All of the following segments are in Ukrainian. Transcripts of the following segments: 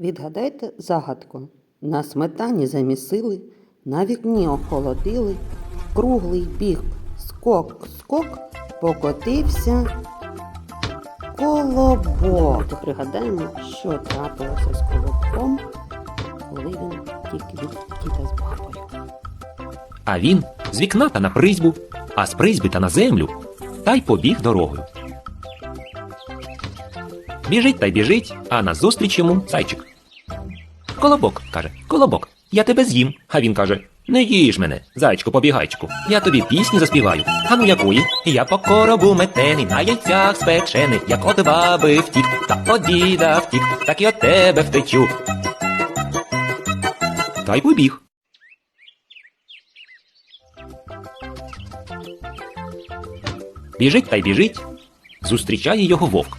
Відгадайте загадку. На сметані замісили, на вікні охолодили, круглий біг, скок, скок, покотився колобок. Пригадаємо, що трапилося з колобком, коли він тік від діда з бабою. А він з вікна та на призьбу, а з призьби та на землю, та й побіг дорогою. Біжить та й біжить, а назустріч йому зайчик. Колобок, каже, колобок, я тебе з'їм. А він каже: Не їж мене, зайчку побігайчику, я тобі пісні заспіваю. А ну якої? Я по коробу метений, на яйцях спечений, як от баби втік, та от діда втік, так і от тебе втечу. Та й побіг. Біжить та й біжить. Зустрічає його вовк.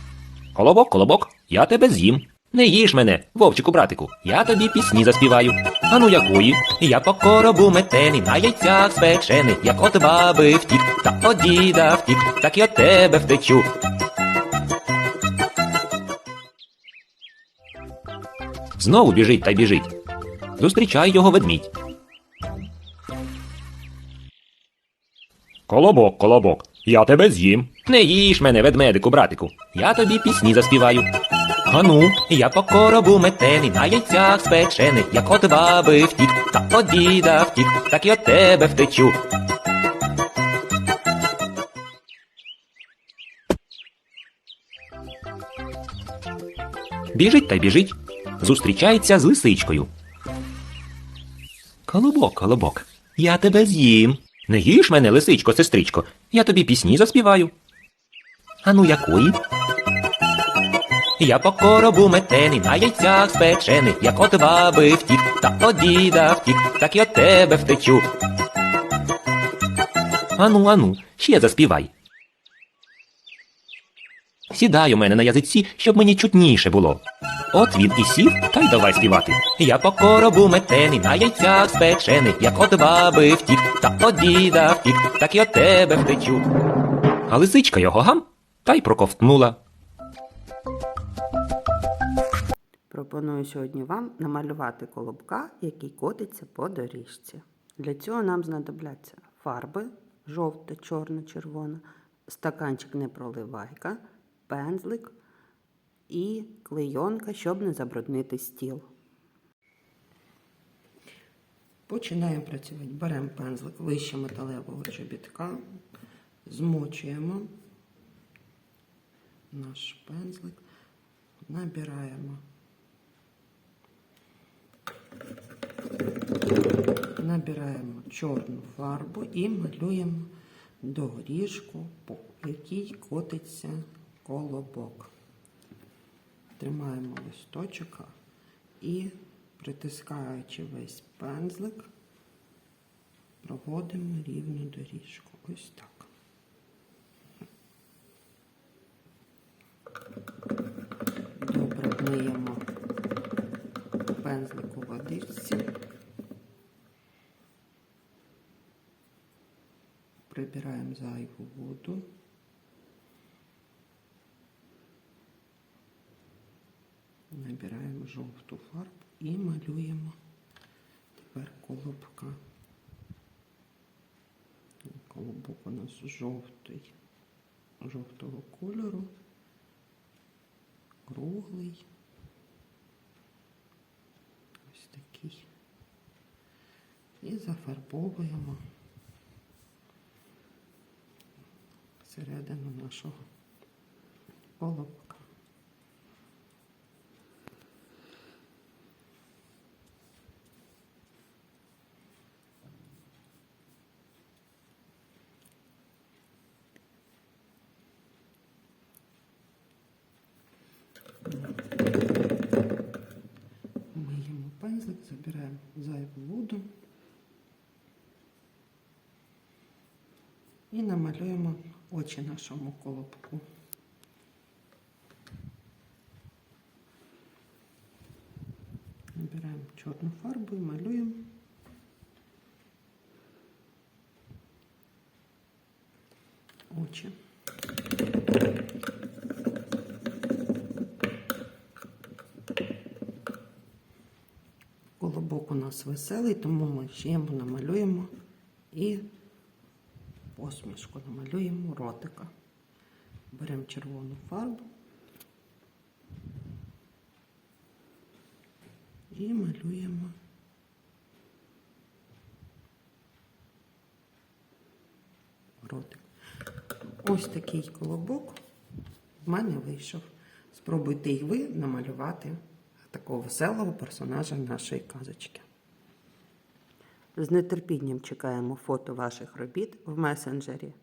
Колобок, колобок, я тебе з'їм. Не їж мене, вовчику братику, я тобі пісні заспіваю. А ну якої? Я по коробу метений, на яйцях спечений, як от баби втік, та от діда втік, так от тебе втечу. Знову біжить та біжить. Зустрічає його ведмідь. Колобок, колобок, я тебе з'їм. Не їж мене, ведмедику, братику, я тобі пісні заспіваю. Ану, я по коробу метений, на яйцях спечений, як от баби втік, та от діда втік, так от тебе втечу. Біжить та й біжить, зустрічається з лисичкою. Колобок, колобок, я тебе з'їм. Не їж мене, лисичко, сестричко, я тобі пісні заспіваю. Ану якої? Я по коробу метений, на яйцях спечений, як от баби втік, та от діда втік, так от тебе втечу. Ану, ану, ще заспівай. Сідай у мене на язиці, щоб мені чутніше було. От він і сів, та й давай співати. Я по коробу метений, на яйцях спечений, як от баби втік, та от діда втік, так от тебе втечу. А лисичка його гам та й проковтнула. Пропоную сьогодні вам намалювати колобка, який котиться по доріжці. Для цього нам знадобляться фарби жовта, чорна, червона, стаканчик непроливайка, пензлик і клейонка, щоб не забруднити стіл. Починаємо працювати. Беремо пензлик вище металевого чобітка, змочуємо наш пензлик, набираємо набираємо чорну фарбу і малюємо доріжку, по якій котиться колобок. Тримаємо листочок і, притискаючи весь пензлик, проводимо рівну доріжку. Ось так. Вмиємо пензлик у водичці. Прибираємо зайву воду. Набираємо жовту фарбу і малюємо тепер колобка. Колобок у нас жовтий, жовтого кольору, круглий. Ось такий. І зафарбовуємо всередину нашого колобка. Миємо пензлик, забираємо зайву воду і намалюємо очі нашому колобку. Набираємо чорну фарбу і малюємо очі. Колобок у нас веселий, тому ми ще йому намалюємо і посмішку намалюємо ротика. Беремо червону фарбу і малюємо ротик. Ось такий колобок в мене вийшов. Спробуйте і ви намалювати такого веселого персонажа нашої казочки. З нетерпінням чекаємо фото ваших робіт в месенджері